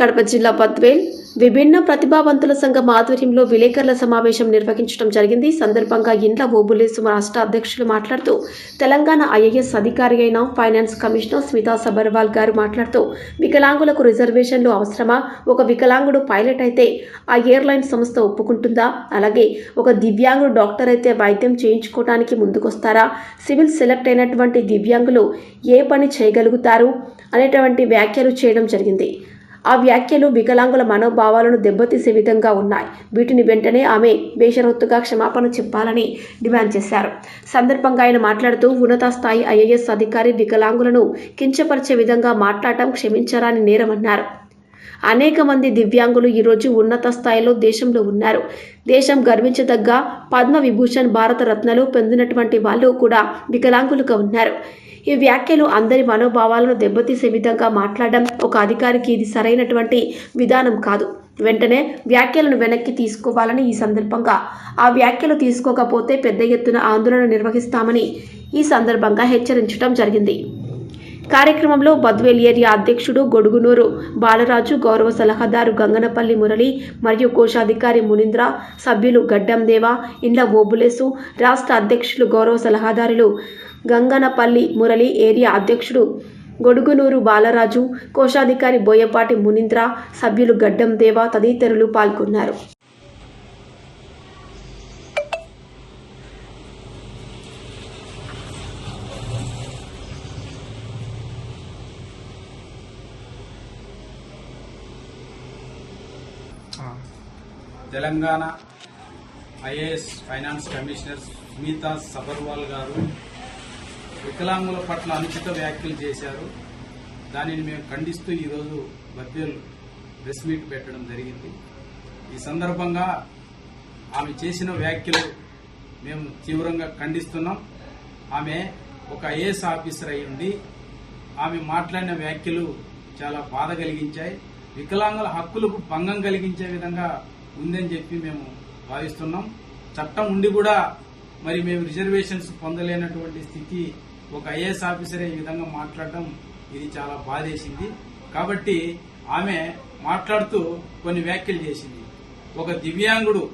కడప జిల్లా బద్వేల్. విభిన్న ప్రతిభావంతుల సంఘం ఆధ్వర్యంలో విలేకరుల సమావేశం నిర్వహించడం జరిగింది. సందర్భంగా ఇండ్ల ఓబులేసు రాష్ట్ర అధ్యక్షులు మాట్లాడుతూ తెలంగాణ ఐఏఎస్ అధికారి అయిన ఫైనాన్స్ కమిషనర్ స్మితా సబర్వాల్ గారు మాట్లాడుతూ వికలాంగులకు రిజర్వేషన్లు అవసరమా? ఒక వికలాంగుడు పైలట్ అయితే ఆ ఎయిర్లైన్ సంస్థ ఒప్పుకుంటుందా? అలాగే ఒక దివ్యాంగుడు డాక్టర్ అయితే వైద్యం చేయించుకోవడానికి ముందుకొస్తారా? సివిల్ సెలెక్ట్ అయినటువంటి దివ్యాంగులు ఏ పని చేయగలుగుతారు? అనేటువంటి వ్యాఖ్యలు చేయడం జరిగింది. ఆ వ్యాఖ్యలు వికలాంగుల మనోభావాలను దెబ్బతీసే విధంగా ఉన్నాయి. వీటిని వెంటనే ఆమె బేషరత్తుగా క్షమాపణ చెప్పాలని డిమాండ్ చేశారు. సందర్భంగా ఆయన మాట్లాడుతూ ఉన్నత స్థాయి ఐఏఎస్ అధికారి వికలాంగులను కించపరిచే విధంగా మాట్లాడటం క్షమించరాని నేరమన్నారు అనేక మంది దివ్యాంగులు ఈరోజు ఉన్నత స్థాయిలో దేశంలో ఉన్నారు. దేశం గర్వించదగ్గ పద్మ విభూషణ్ భారత రత్నలు పొందినటువంటి వాళ్ళు కూడా వికలాంగులుగా ఉన్నారు. ఈ వ్యాఖ్యలు అందరి మనోభావాలను దెబ్బతీసే విధంగా మాట్లాడడం ఒక అధికారికి ఇది సరైనటువంటి విధానం కాదు. వెంటనే వ్యాఖ్యలను వెనక్కి తీసుకోవాలని ఈ సందర్భంగా ఆ వ్యాఖ్యలు తీసుకోకపోతే పెద్ద ఎత్తున ఆందోళన నిర్వహిస్తామని ఈ సందర్భంగా హెచ్చరించడం జరిగింది. కార్యక్రమంలో బద్వేల్ ఏరియా అధ్యక్షుడు గొడుగునూరు బాలరాజు గౌరవ సలహాదారు గంగనపల్లి మురళి మరియు కోశాధికారి మునీంద్ర సభ్యులు గడ్డం దేవ ఇండ్ల ఓబులేసు రాష్ట్ర అధ్యక్షులు గౌరవ సలహాదారులు గంగనపల్లి మురళి ఏరియా అధ్యక్షుడు గొడుగునూరు బాలరాజు కోశాధికారి బోయపాటి మునీంద్ర సభ్యులు గడ్డం దేవ తదితరులు పాల్గొన్నారు. Telangana IAS finance commissioner Sunita Sabharwal garu వికలాంగుల పట్ల అనుచిత వ్యాఖ్యలు చేశారు. దానిని మేము ఖండిస్తూ ఈరోజు బద్వేల్ ప్రెస్ మీట్ పెట్టడం జరిగింది. ఈ సందర్భంగా ఆమె చేసిన వ్యాఖ్యలు మేము తీవ్రంగా ఖండిస్తున్నాం. ఆమె ఒక ఐఏఎస్ ఆఫీసర్ అయి ఉండి ఆమె మాట్లాడిన వ్యాఖ్యలు చాలా బాధ కలిగించాయి. వికలాంగుల హక్కులకు భంగం కలిగించే విధంగా ఉందని చెప్పి మేము భావిస్తున్నాం. చట్టం ఉండి కూడా మరి మేము రిజర్వేషన్స్ పొందలేనటువంటి స్థితి ఒక ఐఏఎస్ ఆఫీసర్ ఈ విధంగా మాట్లాడడం ఇది చాలా బాధేసింది. కాబట్టి ఆమె మాట్లాడుతూ కొన్ని వ్యాఖ్యలు చేసింది. ఒక దివ్యాంగుడు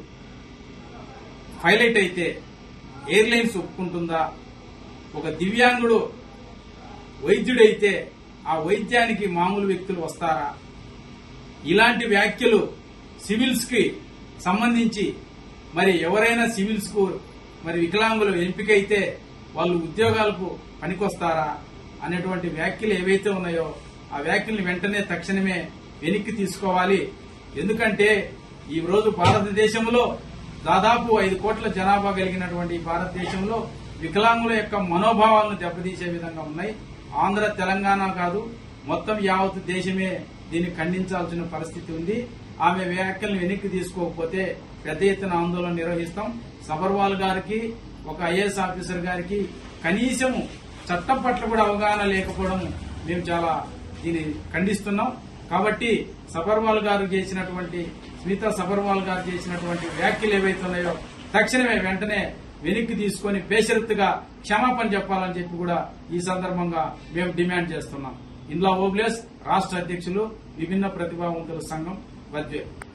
పైలట్ అయితే ఎయిర్లైన్స్ ఒప్పుకుంటుందా? ఒక దివ్యాంగుడు వైద్యుడైతే ఆ వైద్యానికి మామూలు వ్యక్తులు వస్తారా? ఇలాంటి వ్యాఖ్యలు సివిల్స్కి సంబంధించి మరి ఎవరైనా సివిల్స్కు మరి వికలాంగులు ఎంపికైతే వాళ్ళు ఉద్యోగాలకు పనికొస్తారా అనేటువంటి వ్యాఖ్యలు ఏవైతే ఉన్నాయో ఆ వ్యాఖ్యలను వెంటనే తక్షణమే వెనక్కి తీసుకోవాలి. ఎందుకంటే ఈ రోజు భారతదేశంలో దాదాపు ఐదు కోట్ల జనాభా కలిగినటువంటి భారతదేశంలో వికలాంగుల యొక్క మనోభావాలను దెబ్బతీసే విధంగా ఉన్నాయి. ఆంధ్ర తెలంగాణ కాదు మొత్తం యావత్ దేశమే దీన్ని ఖండించాల్సిన పరిస్థితి ఉంది. ఆమె వ్యాఖ్యలను వెనక్కి తీసుకోకపోతే పెద్ద ఎత్తున ఆందోళన నిర్వహిస్తాం. సబర్వాల్ గారికి ఒక ఐఏఎస్ ఆఫీసర్ గారికి కనీసం చట్టం పట్ల కూడా అవగాహన లేకపోవడం మేము చాలా దీన్ని ఖండిస్తున్నాం. కాబట్టి సబర్వాల్ గారు చేసినటువంటి స్మితా సబర్వాల్ గారు చేసినటువంటి వ్యాఖ్యలు ఏవైతే ఉన్నాయో తక్షణమే వెంటనే వెనక్కి తీసుకొని బేషరత్తుగా క్షమాపణ చెప్పాలని చెప్పి కూడా ఈ సందర్భంగా మేము డిమాండ్ చేస్తున్నాం. ఇందులో ఓబ్లేస్ రాష్ట్ర అధ్యక్షులు విభిన్న ప్రతిభావంతుల సంఘం Valdieu.